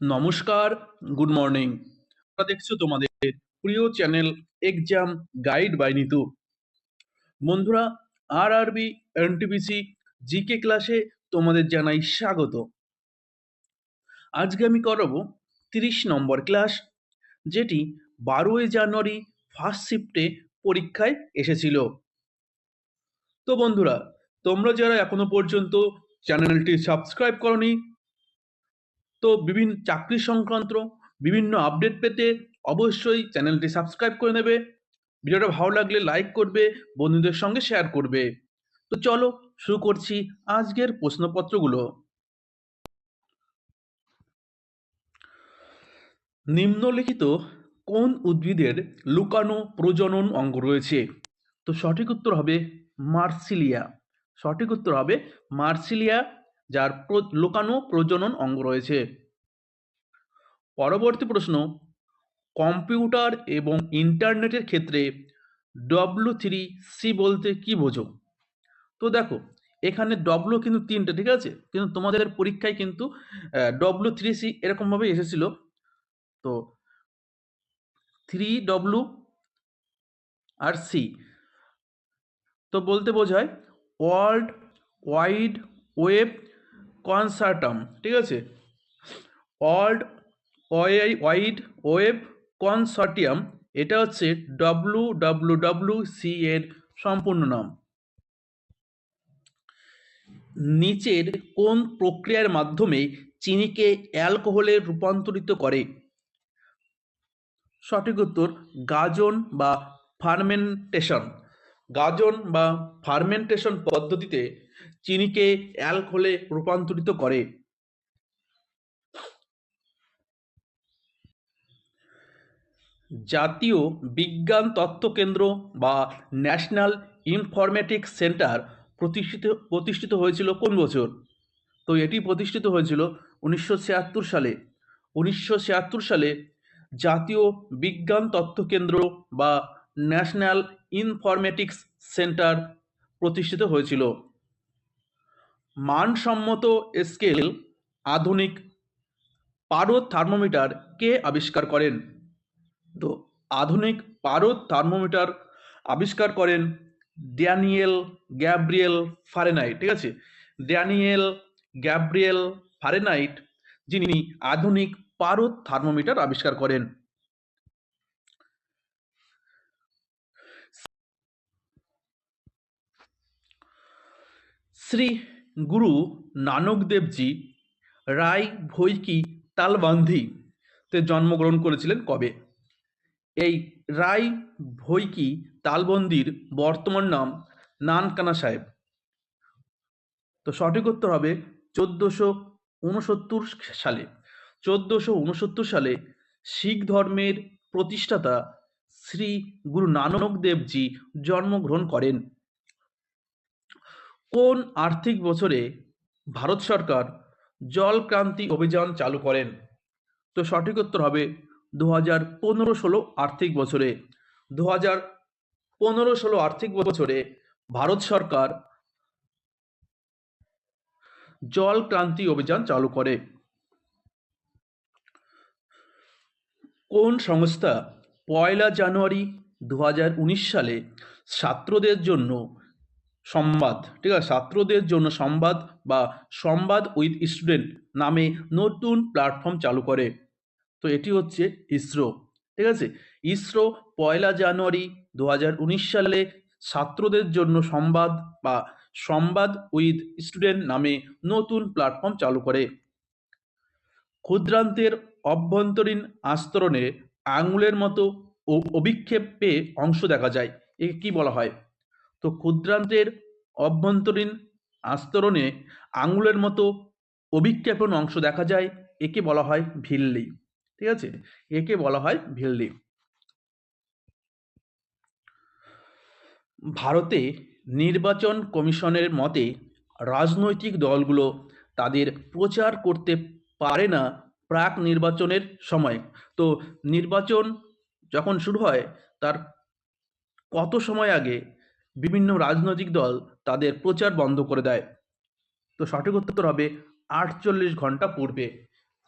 নমস্কার good morning তোমরা দেখছ তোমাদের প্রিয় channel exam guide by Nitu বন্ধুরা আর আরবি এনটিপিসি জিকে ক্লাসে তোমাদের জানাই স্বাগত। আজকে আমি করাবো তিরিশ নম্বর ক্লাস যেটি বারোই জানুয়ারি ফার্স্ট শিফটে পরীক্ষায় এসেছিল। তো বন্ধুরা, তোমরা যারা এখনও পর্যন্ত চ্যানেলটি সাবস্ক্রাইব করনি তো বিভিন্ন চাকরি সংক্রান্ত বিভিন্ন আপডেট পেতে অবশ্যই চ্যানেলটি সাবস্ক্রাইব করে নেবে। ভিডিওটা ভালো লাগলে লাইক করবে, বন্ধুদের সঙ্গে শেয়ার করবে। তো চলো শুরু করছি আজকের প্রশ্নপত্রগুলো। নিম্নলিখিত কোন উদ্ভিদের লুকানো প্রজনন অঙ্গ রয়েছে? তো সঠিক উত্তর হবে মার্সিলিয়া। সঠিক উত্তর হবে মার্সিলিয়া যার লুকানো প্রজনন অঙ্গ রয়েছে। পরবর্তী প্রশ্ন, কম্পিউটার এবং ইন্টারনেটের ক্ষেত্রে ডব্লু থ্রি সি বলতে কি বোঝো? তো দেখো, এখানে ডব্লু কিন্তু তিনটে, ঠিক আছে? কিন্তু তোমাদের পরীক্ষায় কিন্তু ডব্লু থ্রি সি এরকমভাবে এসেছিল। তো থ্রি ডব্লু আর সি তো বলতে বোঝায় ওয়ার্ল্ড ওয়াইড ওয়েব কনসার্টাম, ঠিক আছে? ওয়ার্ল্ড ওয়াইড ওয়েব কনসর্টিয়াম, এটা হচ্ছে ডব্লু ডব্লু ডব্লু সি এর সম্পূর্ণ নাম। নিচের কোন প্রক্রিয়ার মাধ্যমে চিনিকে অ্যালকোহলে রূপান্তরিত করে? সঠিক উত্তর, গাজন বা ফার্মেন্টেশন। গাজন বা ফার্মেন্টেশন পদ্ধতিতে চিনিকে অ্যালকোহলে রূপান্তরিত করে। জাতীয় বিজ্ঞান তত্ত্ব কেন্দ্র বা ন্যাশনাল ইনফরমেটিক্স সেন্টার প্রতিষ্ঠিত প্রতিষ্ঠিত হয়েছিল কোন বছর? তো এটি প্রতিষ্ঠিত হয়েছিল উনিশশো ছিয়াত্তর সালে। উনিশশো ছিয়াত্তর সালে জাতীয় বিজ্ঞান তথ্য কেন্দ্র বা ন্যাশনাল ইনফরমেটিক্স সেন্টার প্রতিষ্ঠিত হয়েছিল। মানসম্মত স্কেল আধুনিক পারদ থার্মোমিটার কে আবিষ্কার করেন? তো আধুনিক পারদ থার্মোমিটার আবিষ্কার করেন ড্যানিয়েল গ্যাব্রিয়েল ফারেনাইট, ঠিক আছে? ড্যানিয়েল গ্যাব্রিয়েল ফারেনাইট, যিনি আধুনিক পারদ থার্মোমিটার আবিষ্কার করেন। শ্রী গুরু নানক দেবজি রায় ভৈকি তালবান্ধি তে জন্মগ্রহণ করেছিলেন কবে? এই রায় ভৈকি তালবন্দির বর্তমান নাম নানকানা সাহেব। তো সঠিক উত্তর হবে চোদ্দোশো উনসত্তর সালে। চোদ্দোশো উনসত্তর সালে শিখ ধর্মের প্রতিষ্ঠাতা শ্রী গুরু নানক দেবজি জন্মগ্রহণ করেন। কোন আর্থিক বছরে ভারত সরকার জল ক্রান্তি অভিযান চালু করেন? তো সঠিক উত্তর হবে দু হাজার পনেরো ষোলো আর্থিক বছরে। দু হাজার পনেরো ষোলো আর্থিক বছরে ভারত সরকার জল ক্রান্তি অভিযান চালু করে। কোন সংস্থা পয়লা জানুয়ারি দু হাজার উনিশ সালে ছাত্রদের জন্য সংবাদ ঠিক আছে? ছাত্রদের জন্য সংবাদ বা সংবাদ উইথ স্টুডেন্ট নামে নতুন প্ল্যাটফর্ম চালু করে। তো এটি হচ্ছে ইসরো, ঠিক আছে? ইসরো পয়লা জানুয়ারি দু হাজার উনিশ সালে ছাত্রদের জন্য সংবাদ বা সংবাদ উইথ স্টুডেন্ট নামে নতুন প্ল্যাটফর্ম চালু করে। ক্ষুদ্রান্তের অভ্যন্তরীণ আস্তরণে আঙুলের মতো অ- অভিক্ষেপ অংশ দেখা যায়। একে কি বলা হয়? তো ক্ষুদ্রান্তের অভ্যন্তরীণ আস্তরণে আঙুলের মতো অভিক্ষেপণ অংশ দেখা যায়, একে বলা হয় ভিল্লি। ঠিক আছে? একে বলা হয় ভিল্লি। ভারতে নির্বাচন কমিশনের মতে রাজনৈতিক দলগুলো তাদের প্রচার করতে পারে না প্রাক নির্বাচনের সময়। তো নির্বাচন যখন শুরু হয়, তার কত সময় আগে বিভিন্ন রাজনৈতিক দল তাদের প্রচার বন্ধ করে দেয়। তো সঠিক উত্তর হবে আটচল্লিশ ঘণ্টা পূর্বে।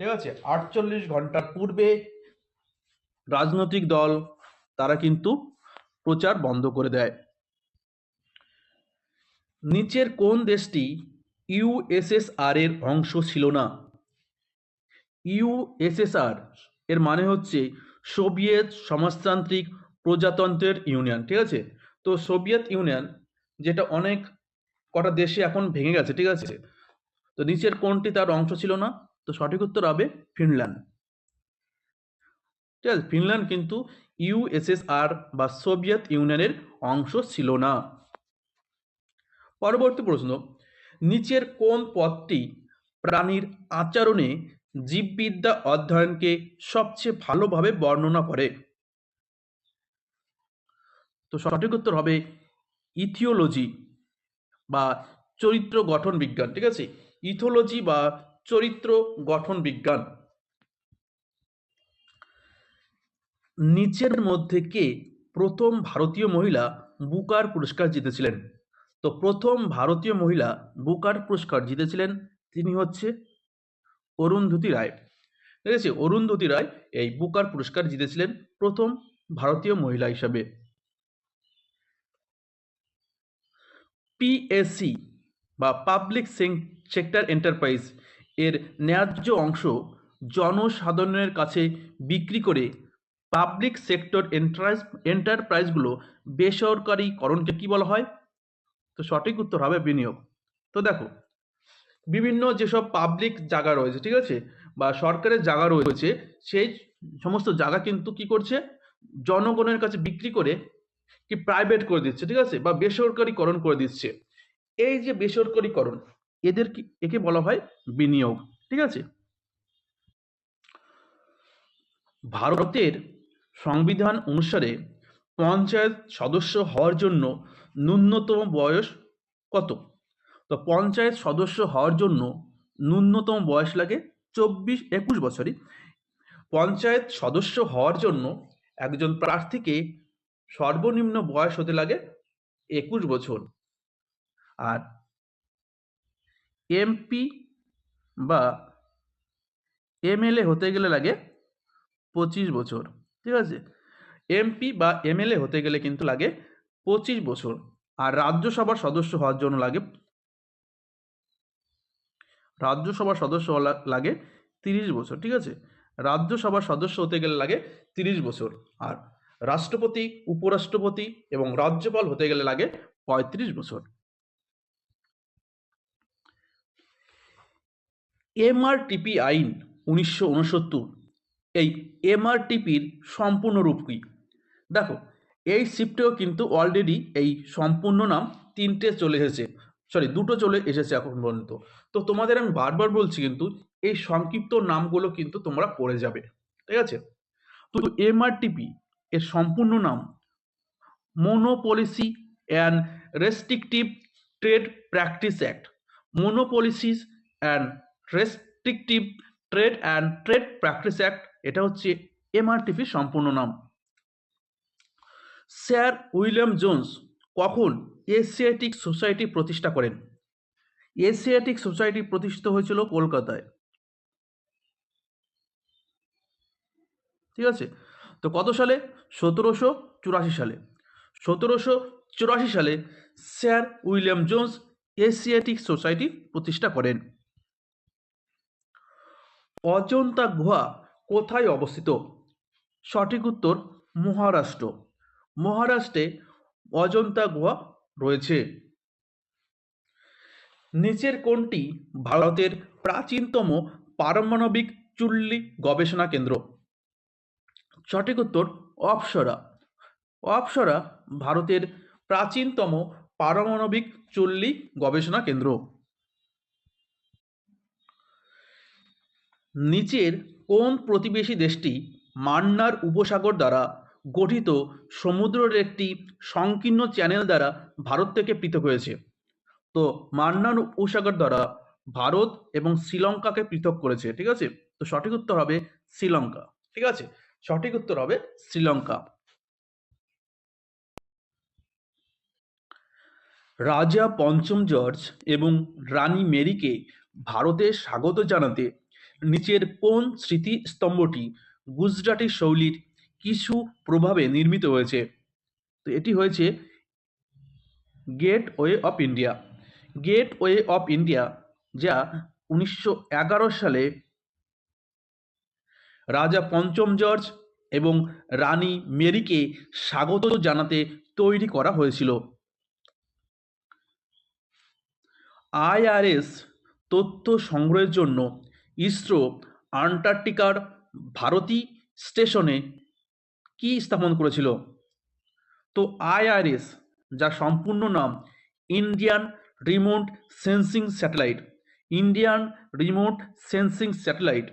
ঠিক আছে? আটচল্লিশ ঘণ্টার পূর্বে রাজনৈতিক দল তারা কিন্তু প্রচার বন্ধ করে দেয়। নিচের কোন দেশটি ইউএসএসআর এর অংশ ছিল না? ইউএসএসআর এর মানে হচ্ছে সোভিয়েত সমাজতান্ত্রিক প্রজাতন্ত্রের ইউনিয়ন। ঠিক আছে? তো সোভিয়েত ইউনিয়ন, যেটা অনেক কটা দেশে এখন ভেঙে গেছে, ঠিক আছে? তো নিচের কোনটি তার অংশ ছিল না? তো সঠিক উত্তর হবে ফিনল্যান্ড। ঠিক আছে, ফিনল্যান্ড কিন্তু ইউএসএসআর বা সোভিয়েত ইউনিয়নের অংশ ছিল না। পরবর্তী প্রশ্ন, নিচের কোন পথটি প্রাণীর আচরণে জীববিদ্যা অধ্যয়নকে সবচেয়ে ভালোভাবে বর্ণনা করে? তো সঠিক উত্তর হবে ইথিওলজি বা চরিত্র গঠন বিজ্ঞান, ঠিক আছে? ইথোলজি বা চরিত্র গঠন বিজ্ঞান। নিচের মধ্যে কে প্রথম ভারতীয় মহিলা বুকার পুরস্কার জিতেছিলেন? তো প্রথম ভারতীয় মহিলা বুকার পুরস্কার জিতেছিলেন তিনি হচ্ছে অরুন্ধতী রায়। ঠিক আছে? অরুন্ধতী রায় এই বুকার পুরস্কার জিতেছিলেন প্রথম ভারতীয় মহিলা হিসাবে। পিএসসি বা পাবলিক সেক্টর এন্টারপ্রাইজ এর ন্যায্য অংশ জনসাধারণের কাছে বিক্রি করে পাবলিক সেক্টর এন্টারপ্রাইজগুলো বেসরকারীকরণকে কি বলা হয়? তো সঠিক উত্তর হবে বিনিয়োগ। তো দেখো, বিভিন্ন যেসব পাবলিক জায়গা রয়েছে, ঠিক আছে, বা সরকারের জায়গা রয়েছে, সেই সমস্ত জায়গা কিন্তু কি করছে? জনগণের কাছে বিক্রি করে কি প্রাইভেট করে দিচ্ছে, ঠিক আছে? বা বেসরকারীকরণ করে দিচ্ছে। এই যে বেসরকারীকরণ, এদের একে বলা হয় বিনিয়োগ, ঠিক আছে? ভারতের সংবিধান অনুসারে পঞ্চায়েত সদস্য হওয়ার জন্য ন্যূনতম বয়স কত? তো পঞ্চায়েত সদস্য হওয়ার জন্য ন্যূনতম বয়স লাগে চব্বিশ, একুশ বছরই। পঞ্চায়েত সদস্য হওয়ার জন্য একজন প্রার্থীকে সর্বনিম্ন বয়স হতে লাগে একুশ বছর। আর এমপি বা এমএলএ হতে গেলে লাগে পঁচিশ বছর, ঠিক আছে? এমপি বা এমএলএ হতে গেলে কিন্তু লাগে পঁচিশ বছর, আর রাজ্যসভার সদস্য হওয়ার জন্য লাগে রাজ্যসভার সদস্য লাগে তিরিশ বছর, ঠিক আছে? রাজ্যসভার সদস্য হতে গেলে লাগে তিরিশ বছর, আর রাষ্ট্রপতি, উপরাষ্ট্রপতি এবং রাজ্যপাল হতে গেলে লাগে পঁয়ত্রিশ বছর। এমআরটিপি আইন উনিশশো উনসত্তর এই এমআরটিপির সম্পূর্ণ রূপ কি? দেখো, এই শিফটেও কিন্তু অলরেডি এই সম্পূর্ণ নাম তিনটে চলে এসেছে। সরি দুটো চলে এসেছে এখন পর্যন্ত। তো তোমাদের আমি বারবার বলছি কিন্তু, এই সংক্ষিপ্ত নামগুলো কিন্তু তোমরা পড়ে যাবে। ঠিক আছে? তো এমআরটিপি এর সম্পূর্ণ নাম। Monopolies and restrictive trade practice act monopolies and restrictive trade and trade practice act এটা হচ্ছে এমআরটিপির সম্পূর্ণ নাম। স্যার উইলিয়াম জোন্স কখন এশিয়াটিক সোসাইটি প্রতিষ্ঠা করেন? এশিয়াটিক সোসাইটি প্রতিষ্ঠিত হয়েছিল কলকাতায়। ঠিক আছে? তো কত সালে? সতেরোশো চুরাশি সালে। সতেরোশো চুরাশি সালে sir William Jones Asiatic Society প্রতিষ্ঠা করেন। অজন্তা গুহা কোথায় অবস্থিত? সঠিক উত্তর, মহারাষ্ট্র। মহারাষ্ট্রে অজন্তা গুহা রয়েছে। নিচের কোনটি ভারতের প্রাচীনতম পারমাণবিক চুল্লি গবেষণা কেন্দ্র। সঠিক উত্তর অপসরা। অপসরা ভারতের প্রাচীনতম পারমাণবিক চুল্লি গবেষণা কেন্দ্র। নিচের কোন প্রতিবেশী দেশটি মান্নার উপসাগর দ্বারা গঠিত সমুদ্রের একটি সংকীর্ণ চ্যানেল দ্বারা ভারত থেকে পৃথক হয়েছে? তো মান্নার উপসাগর দ্বারা ভারত এবং শ্রীলঙ্কাকে পৃথক করেছে, ঠিক আছে? তো সঠিক উত্তর হবে শ্রীলঙ্কা, ঠিক আছে? সঠিক উত্তর হবে শ্রীলঙ্কা। রাজা পঞ্চম জর্জ এবং রানী মেরিকে ভারতে স্বাগত জানাতে নিচের কোন স্মৃতিস্তম্ভটি গুজরাটি শৈলীর কিছু প্রভাবে নির্মিত হয়েছে? তো এটি হয়েছে gateway of India. Gateway of India, যা উনিশশো এগারো সালে রাজা পঞ্চম জর্জ এবং রানী মেরিকে স্বাগত জানাতে তৈরি করা হয়েছিল। আইআরএস তথ্য সংগ্রহের জন্য ইসরো আন্টার্কটিকার ভারতী স্টেশনে কি স্থাপন করেছিল? তো আইআরএস যার সম্পূর্ণ নাম Indian remote sensing satellite. Indian remote sensing satellite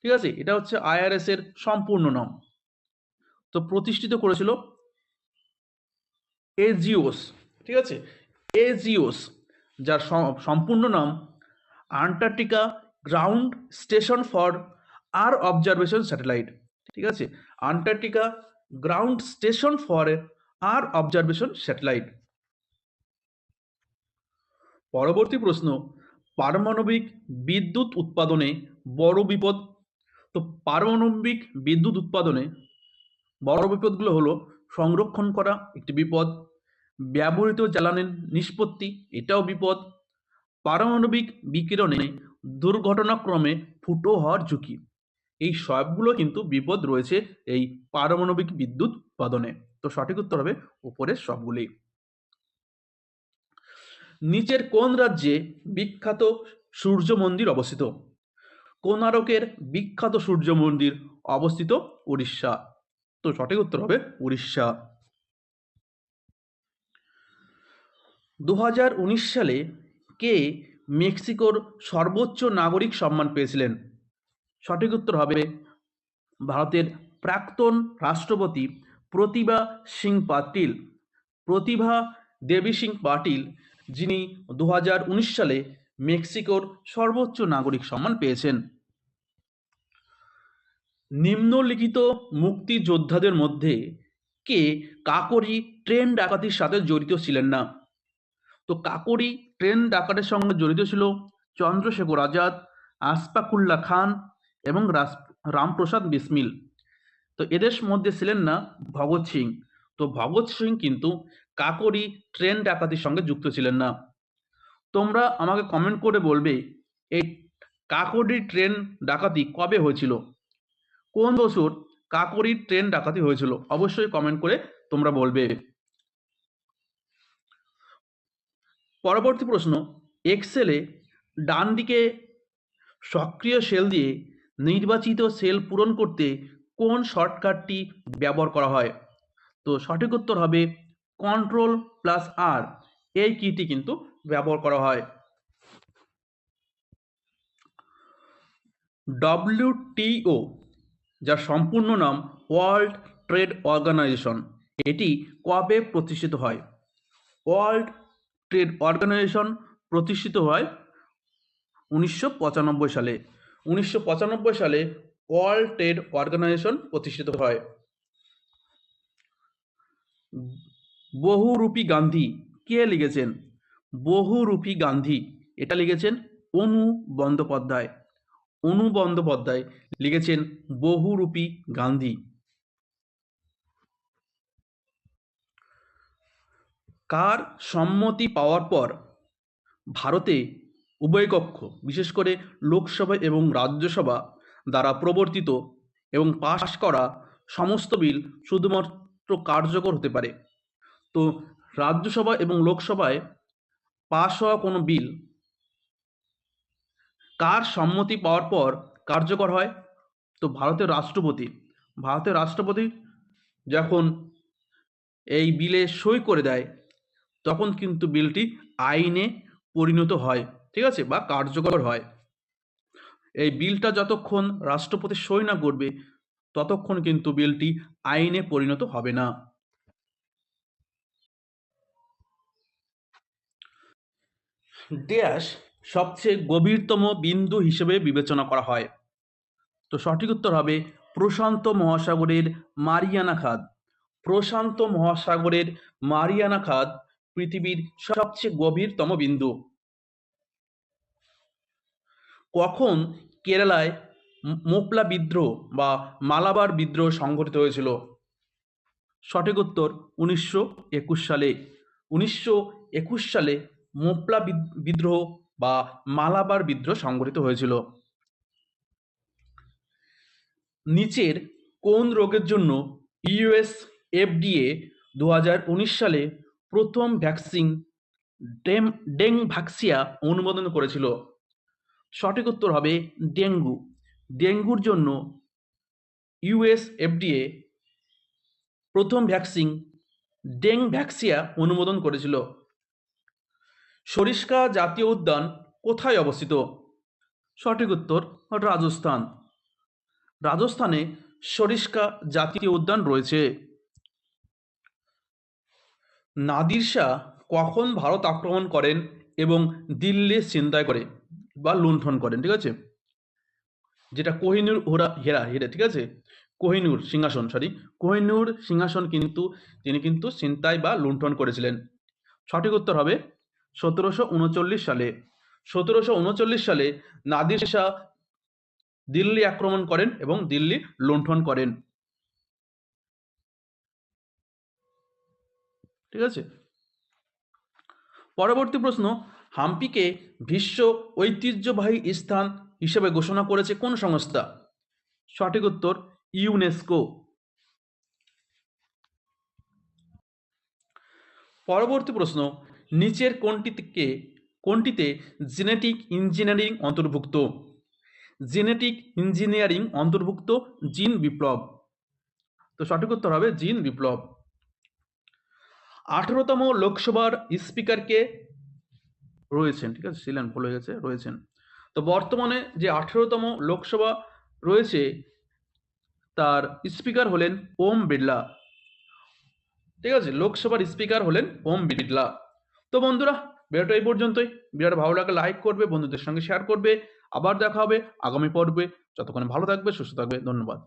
ঠিক আছে? এটা হচ্ছে আইআরএস এর সম্পূর্ণ নাম। তো প্রতিষ্ঠিত করেছিল এজিওস, ঠিক আছে? এজিওস, যার সম্পূর্ণ নাম Antarctica ground station for earth observation satellite, ঠিক আছে? Antarctica ground station for earth observation satellite. পরবর্তী প্রশ্ন, পারমাণবিক বিদ্যুৎ উৎপাদনে বড় বিপদ তো পারমাণবিক বিদ্যুৎ উৎপাদনে বড় বিপদগুলো হলো সংরক্ষণ করা একটি বিপদ, ব্যবহৃত জ্বালানির নিষ্পত্তি এটাও বিপদ, পারমাণবিক বিকিরণে দুর্ঘটনাক্রমে ফুটো হওয়ার ঝুঁকি। এই সবগুলো কিন্তু বিপদ রয়েছে এই পারমাণবিক বিদ্যুৎ উৎপাদনে। তো সঠিক উত্তর হবে উপরের সবগুলি। নিচের কোন রাজ্যে বিখ্যাত সূর্য মন্দির অবস্থিত? কোনারকের বিখ্যাত সূর্য মন্দির অবস্থিত উড়িষ্যা। তো সঠিক উত্তর হবে উড়িষ্যা। দু হাজার উনিশ সালে কে মেক্সিকোর সর্বোচ্চ নাগরিক সম্মান পেয়েছিলেন? সঠিক উত্তর হবে ভারতের প্রাক্তন রাষ্ট্রপতি প্রতিভা সিং পাটিল। প্রতিভা দেবী সিং পাটিল, যিনি দু হাজার উনিশ সালে মেক্সিকোর সর্বোচ্চ নাগরিক সম্মান পেয়েছেন। নিম্নলিখিত মুক্তিযোদ্ধাদের মধ্যে কে কাকরি ট্রেন ডাকাতির সাথে জড়িত ছিলেন না? তো কাকরি ট্রেন ডাকাতের সঙ্গে জড়িত ছিল চন্দ্রশেখর আজাদ আসফাকুল্লা খান এবং রামপ্রসাদ বিসমিল। তো এদের মধ্যে ছিলেন না ভগৎ সিং। তো ভগৎ সিং কিন্তু কাকরি ট্রেন ডাকাতির সঙ্গে যুক্ত ছিলেন না। তোমরা আমাকে কমেন্ট করে বলবে, এই কাকরি ট্রেন ডাকাতি কবে হয়েছিল? কোন বছর কাকরি ট্রেন ডাকাতি হয়েছিল? অবশ্যই কমেন্ট করে তোমরা বলবে। পরবর্তী প্রশ্ন এক্সেলে ডান দিকে সক্রিয় সেল দিয়ে নির্বাচিত সেল পূরণ করতে কোন শর্টকাটটি ব্যবহার করা হয়? তো সঠিক উত্তর হবে কন্ট্রোল প্লাস আর এই কিটি কিন্তু ব্যবহার করা হয়। ডব্লিউটিও যার সম্পূর্ণ নাম ওয়ার্ল্ড ট্রেড অর্গানাইজেশন। এটি কবে প্রতিষ্ঠিত হয়? ওয়ার্ল্ড ট্রেড অর্গানাইজেশন প্রতিষ্ঠিত হয় উনিশশো পঁচানব্বই সালে। উনিশশো পঁচানব্বই সালে ওয়ার্ল্ড ট্রেড অর্গানাইজেশন প্রতিষ্ঠিত হয়। বহুরূপী গান্ধী কে লিখেছেন? বহুরূপী গান্ধী। এটা লিখেছেন অনু বন্দ্যোপাধ্যায়। অনু বন্দ্যোপাধ্যায় লিখেছেন বহুরূপী গান্ধী। কার সম্মতি পাওয়ার পর ভারতে উভয় কক্ষ, বিশেষ করে লোকসভা এবং রাজ্যসভা দ্বারা প্রবর্তিত এবং পাশ করা সমস্ত বিল শুধুমাত্র কার্যকর হতে পারে। তো রাজ্যসভা এবং লোকসভায় পাশ হওয়া কোনো বিল কার সম্মতি পাওয়ার পর কার্যকর হয়? তো ভারতের রাষ্ট্রপতি ভারতের রাষ্ট্রপতি যখন এই বিলে সই করে দেয়, তখন কিন্তু বিলটি আইনে পরিণত হয়, ঠিক আছে? বা কার্যকর হয়। এই বিলটা যতক্ষণ রাষ্ট্রপতি সই না করবে, ততক্ষণ কিন্তু বিলটি আইনে পরিণত হবে না। ড্যাশ সবচেয়ে গভীরতম বিন্দু হিসেবে বিবেচনা করা হয়। তো সঠিক উত্তর হবে প্রশান্ত মহাসাগরের মারিয়ানা খাদ। প্রশান্ত মহাসাগরের মারিয়ানা খাদ পৃথিবীর সবচেয়ে গভীরতম বিন্দু। কখন কেরালায় মোপলা বিদ্রোহ বা মালাবার বিদ্রোহ সংঘটিত হয়েছিল? সঠিক উত্তর উনিশশো একুশ সালে। উনিশশো একুশ সালে মোপলা বিদ- বিদ্রোহ বা মালাবার বিদ্রোহ সংঘটিত হয়েছিল। নিচের কোন রোগের জন্য ইউএস এফডিএ দু হাজার উনিশ সালে প্রথম ভ্যাকসিন ডেম ডেং ভ্যাক্সিয়া অনুমোদন করেছিল? সঠিক উত্তর হবে ডেঙ্গু। ডেঙ্গুর জন্য ইউএস এফডিএ প্রথম ভ্যাকসিন ডেং ভ্যাক্সিয়া অনুমোদন করেছিল। সরিষ্কা জাতীয় উদ্যান কোথায় অবস্থিত? সঠিক উত্তর, রাজস্থান। রাজস্থানে সরিষ্কা জাতীয় উদ্যান রয়েছে। নাদির শাহ কখন ভারত আক্রমণ করেন এবং দিল্লি ছিনতাই করে বা লুণ্ঠন করেন, ঠিক আছে? যেটা কোহিনুর হোরা, হেরা হেরা, ঠিক আছে? কোহিনুর সিংহাসন সরি কোহিনুর সিংহাসন কিন্তু, তিনি কিন্তু ছিনতাই বা লুণ্ঠন করেছিলেন। সঠিক উত্তর হবে সতেরোশো উনচল্লিশ সালে, সতেরোশো উনচল্লিশ সালে নাদির শাহ দিল্লি আক্রমণ করেন এবং দিল্লি লুণ্ঠন করেন। ঠিক আছে? পরবর্তী প্রশ্ন, হাম্পিকে বিশ্ব ঐতিহ্যবাহী স্থান হিসেবে ঘোষণা করেছে কোন সংস্থা? সঠিক উত্তর, ইউনেস্কো। পরবর্তী প্রশ্ন নিচের কোনটিকে, কোনটিতে জেনেটিক ইঞ্জিনিয়ারিং অন্তর্ভুক্ত? জেনেটিক ইঞ্জিনিয়ারিং অন্তর্ভুক্ত জিন বিপ্লব। তো সঠিক উত্তর হবে জিন বিপ্লব। আঠেরোতম লোকসভার স্পিকারকে রয়েছেন, ঠিক আছে? ছিলেন, ভুল হয়ে গেছে, রয়েছেন। তো বর্তমানে যে আঠেরোতম লোকসভা রয়েছে, তার স্পিকার হলেন ওম বিড়লা। ঠিক আছে? লোকসভার স্পিকার হলেন ওম বিড়লা। তো বন্ধুরা, ভিডিওটা এই পর্যন্তই। ভিডিওটা ভালো লাগলে লাইক করবে, বন্ধুদের সঙ্গে শেয়ার করবে। আবার দেখা হবে আগামী পর্বে। যতক্ষণ ভালো থাকবে, সুস্থ থাকবে। ধন্যবাদ।